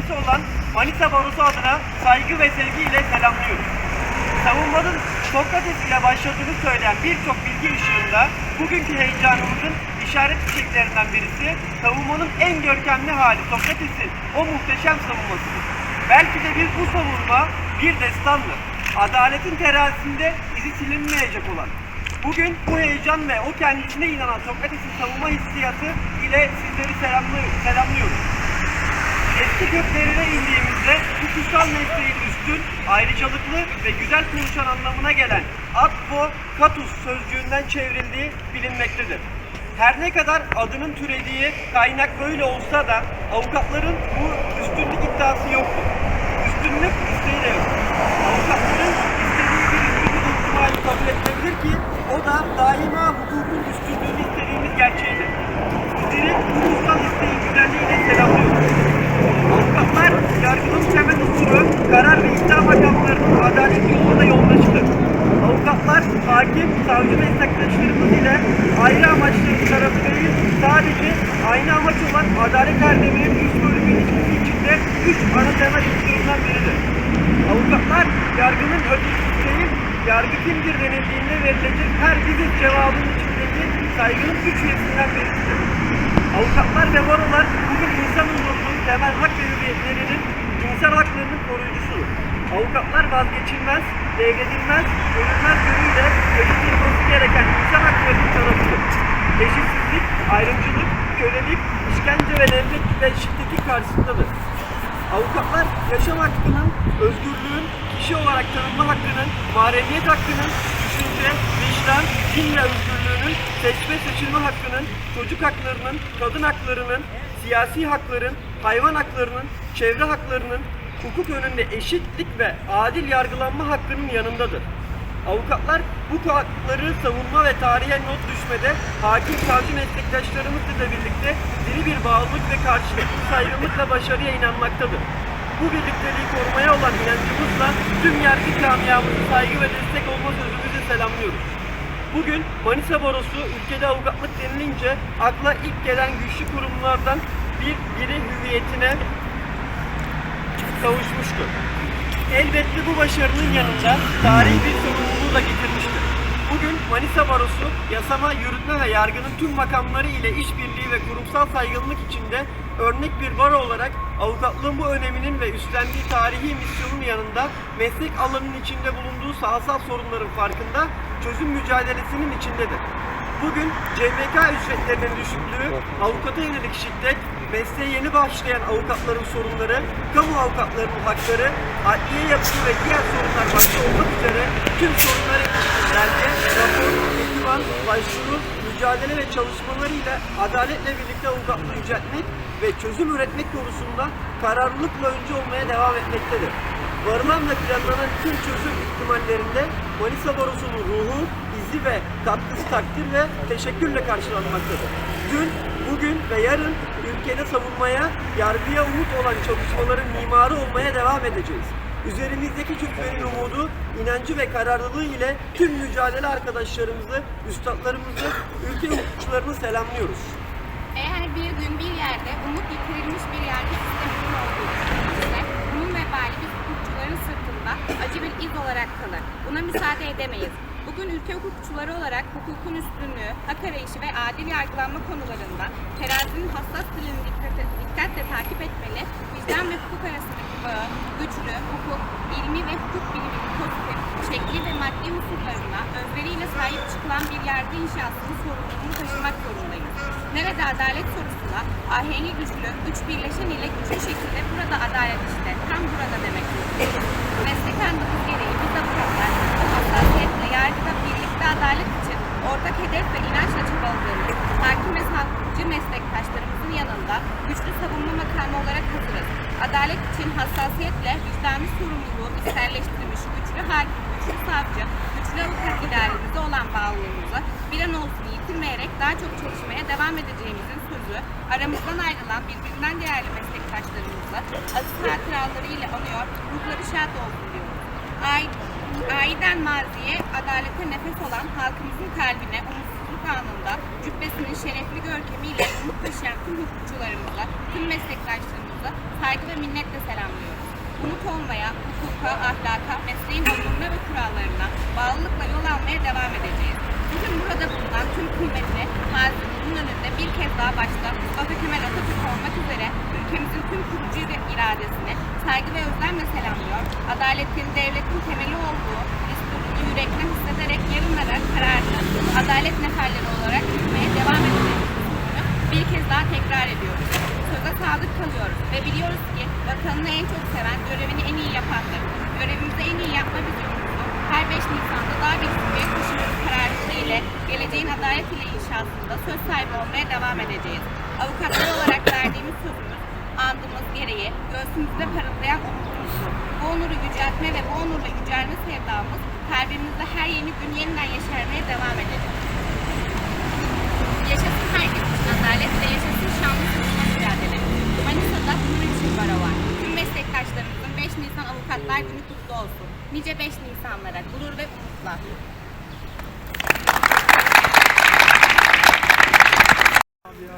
mücadelesi olan Manisa Barosu adına saygı ve sevgiyle selamlıyoruz. Savunmanın Sokrates ile başladığını söyleyen birçok bilgi ışığında bugünkü heyecanımızın işaret fişeklerinden birisi savunmanın en görkemli hali Sokrates'in o muhteşem savunmasıdır. Belki de bir bu savunma bir destandır. Adaletin terazisinde izi silinmeyecek olan. Bugün bu heyecan ve o kendisine inanan Sokrates'in savunma hissiyatı ile sizleri selamlıyor- selamlıyoruz. Eski köklerine indiğimizde bu kutsal mesleğin üstün, ayrıcalıklı ve güzel konuşan anlamına gelen Atvo Katus sözcüğünden çevrildiği bilinmektedir. Her ne kadar adının türediği kaynak böyle olsa da avukatların bu üstünlük iddiası yoktur. Üstünlük isteği de yoktur. Avukatların istediği bir üstünlük ihtimali kabul edilebilir ki o da daima hukukun üstünlüğünü istediğimiz gerçeğidir. Sizleri bu kutsal isteğin güzelliğiyle selamlıyoruz. Avukatlar yargının temel unsuru, karar ve iddia makamlarının adalet yolunda yoldaşıdır. Avukatlar, hakim, savcı meslektaşlarımız ile ayrı amaçların tarafı değil, sadece aynı amaç olan adalet erdeminin üst bölümü ilişkisi içinde üç ana temel unsurundan biridir. Avukatlar, yargının ötesi değil, yargı kimdir denildiğinde verilecek her biziz cevabının içindeki saygının üç üyesinden birisidir. Avukatlar ve barolar bugün insan onurunun temel hak ve hürriyetlerinin insan haklarının koruyucusudur. Avukatlar vazgeçilmez, devredilmez, görülmez yönüyle gözetilmesi gereken insan haklarının tarafıdır. Eşitsizlik, ayrımcılık, kölelik, işkence ve nefret ve şiddetin karşısındadır. Avukatlar yaşam hakkının, özgürlüğün, kişi olarak tanınma hakkının, mahremiyet hakkının, düşünce, vicdan, din ve özgürlüğünün, seçme seçilme hakkının, çocuk haklarının, kadın haklarının, siyasi hakların, hayvan haklarının, çevre haklarının, hukuk önünde eşitlik ve adil yargılanma hakkının yanındadır. Avukatlar bu hakları savunma ve tarihe not düşmede hakim savcı meslektaşlarımızla birlikte diri bir bağlılık ve karşılıklı saygınlıkla başarıya inanmaktadır. Bu birlikteliği korumaya olan inancımızla tüm yargı camiamızı saygı ve destek olma sözümüzle selamlıyoruz. Bugün Manisa Barosu ülkede avukatlık denilince akla ilk gelen güçlü kurumlardan bir biri hüviyetine kavuşmuştur. Elbette bu başarının yanında tarihi bir sorumluluğu da getirmiştir. Bugün Manisa Barosu yasama, yürütme ve yargının tüm makamları ile işbirliği ve kurumsal saygınlık içinde örnek bir baro olarak avukatlığın bu öneminin ve üstlendiği tarihi misyonun yanında meslek alanının içinde bulunduğu sahasal sorunların farkında çözüm mücadelesinin içindedir. Bugün CMK ücretlerinin düşüklüğü, avukata yönelik şiddet, mesleğe yeni başlayan avukatların sorunları, kamu avukatlarının hakları, adliye yapısı ve diğer sorunlar başta olmak üzere tüm sorunları için belge, rapor, doküman, başvuru, mücadele ve çalışmalarıyla adaletle birlikte avukatlığı yüceltmek ve çözüm üretmek konusunda kararlılıkla önce olmaya devam etmektedir. Varılan planlanan tüm çözüm ihtimallerinde Manisa Barosu'nun ruhu, izi ve katkısı takdir ve teşekkürle karşılanmaktadır. Dün, bugün ve yarın ülkede savunmaya, yargıya umut olan çalışmaların mimarı olmaya devam edeceğiz. Üzerimizdeki Türklerin umudu, inancı ve kararlılığı ile tüm mücadele arkadaşlarımızı, üstadlarımızı, ülke hukukçularını selamlıyoruz. Eğer bir gün bir yerde umut yitirilmiş bir yargı sisteminin olduğu düşünülürse, bunun vebali biz hukukçuların sırtında acı bir iz olarak kalır. Buna müsaade edemeyiz. Bugün ülke hukukçuları olarak hukukun üstünlüğü, hak arayışı ve adil yargılanma konularında terazinin hassas dilini dikkat- dikkatle takip etmeli, vicdan ve hukuk arasındaki bağı, güçlü, hukuk, ilmi ve hukuk biliminin pozitif, şekli ve maddi unsurlarına özveriyle sahip çıkılan bir yargı inşasının sorumluluğunu taşımak zorundayız. Nerede adalet sorusuna ahengi güçlü, üç birleşen ile güçlü şekilde burada adalet işte, tam burada demek zorundayız. Meslek andımız gereği biz avukatlar hassasiyetle yargıda birlikte adalet için ortak hedef ve inançla çabaladığımız hakim ve savcı meslektaşlarımızın yanında güçlü savunma makamı olarak hazırız. Adalet için hassasiyetle vicdani sorumluluğu içselleştirilmiş güçlü hakim, güçlü savcı, güçlü avukat idaremize olan bağlılığımızı bir an olsun yitirmeyerek daha çok çalışmaya devam edeceğimizin sözü aramızdan ayrılan birbirinden değerli meslektaşlarımızı aziz hatıraları ile anıyor, ruhları şad olsun diyoruz. Ay, Ayden maziye adalete nefes olan halkımızın kalbine umutsuzluk anında cübbesinin şerefli görkemiyle umut taşıyan tüm hukukçularımıza, tüm meslektaşlarımıza saygı ve minnetle selamlıyoruz. Umut olmaya, hukuka, ahlaka, mesleğin onuruna ve kurallarına bağlılıkla yol almaya devam edeceğiz. Bugün burada bulunan tüm kıymetli mazlumun önünde bir kez daha başta Mustafa Kemal Atatürk olmak üzere tüm kurucu iradesini saygı ve özlemle selamlıyor. Adaletin, devletin temeli olduğu düsturunu yürekten hissederek yarınlara kararlı adalet neferleri olarak yürümeye devam edeceğiz bir kez daha tekrar ediyoruz. Söze sadık kalıyoruz ve biliyoruz ki vatanını en çok seven, görevini en iyi yapandır. Görevimizi en iyi yapma vizyonumuzu her 5 Nisan'da daha bir zirveye koşuyoruz kararlılığı ile geleceğin adalet ile inşasında söz sahibi olmaya devam edeceğiz. Avukatlar olarak verdiğimiz sözümüz, andımız gereği göğsümüzde parıldayan umudumuzdur. Bu onuru yüceltme ve bu onurla yücelme sevdamız kalbimizde her yeni gün yeniden yeşermeye devam edecek. Yaşasın herkes için adalet ve yaşasın şanlı savunma mücadelesi. Manisa'da bunun için baro var. Tüm meslektaşlarımızın 5 Nisan Avukatlar Günü kutlu olsun. Nice 5 Nisanlara gurur ve umutla.